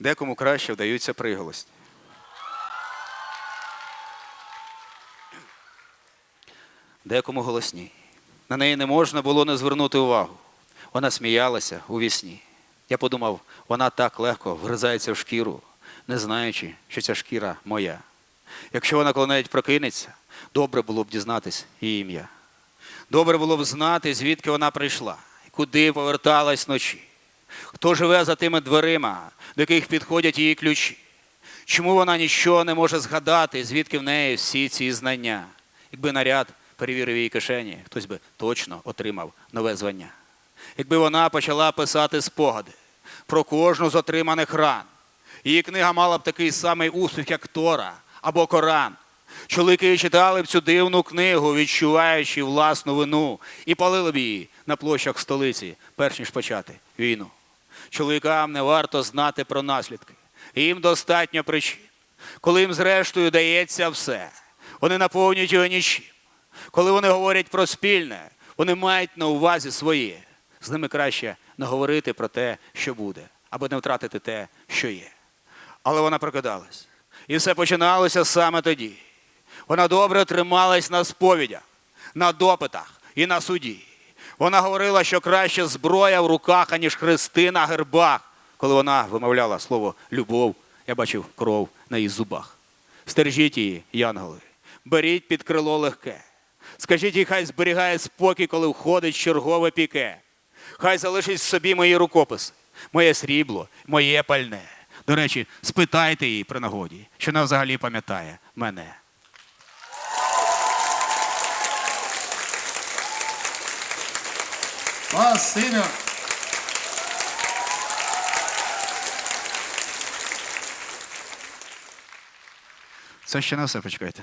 Декому краще вдаються приголосні. Декому голосні. На неї не можна було не звернути увагу. Вона сміялася у вісні. Я подумав, вона так легко вгризається в шкіру, не знаючи, що ця шкіра моя. Якщо вона коли-небудь прокинеться, добре було б дізнатись її ім'я. Добре було б знати, звідки вона прийшла, куди поверталась вночі. Хто живе за тими дверима, до яких підходять її ключі? Чому вона нічого не може згадати, звідки в неї всі ці знання? Якби наряд перевірив її кишені, хтось би точно отримав нове звання. Якби вона почала писати спогади про кожну з отриманих ран, її книга мала б такий самий успіх, як Тора або Коран. Чоловіки читали б цю дивну книгу, відчуваючи власну вину, і палили б її на площах столиці, перш ніж почати війну. Чоловікам не варто знати про наслідки. Їм достатньо причин. Коли їм зрештою дається все, вони наповнюють його нічим. Коли вони говорять про спільне, вони мають на увазі своє. З ними краще не говорити про те, що буде, або не втратити те, що є. Але вона прокидалась. І все починалося саме тоді. Вона добре трималась на сповідях, на допитах і на суді. Вона говорила, що краще зброя в руках, аніж хрести на гербах. Коли вона вимовляла слово любов, я бачив кров на її зубах. Стережіть її, янголи, беріть під крило легке. Скажіть їй, хай зберігає спокій, коли входить чергове піке. Хай залишить собі мої рукописи, моє срібло, моє пальне. До речі, спитайте її при нагоді, що вона взагалі пам'ятає мене. Спасибо. Це ще не все, почекайте.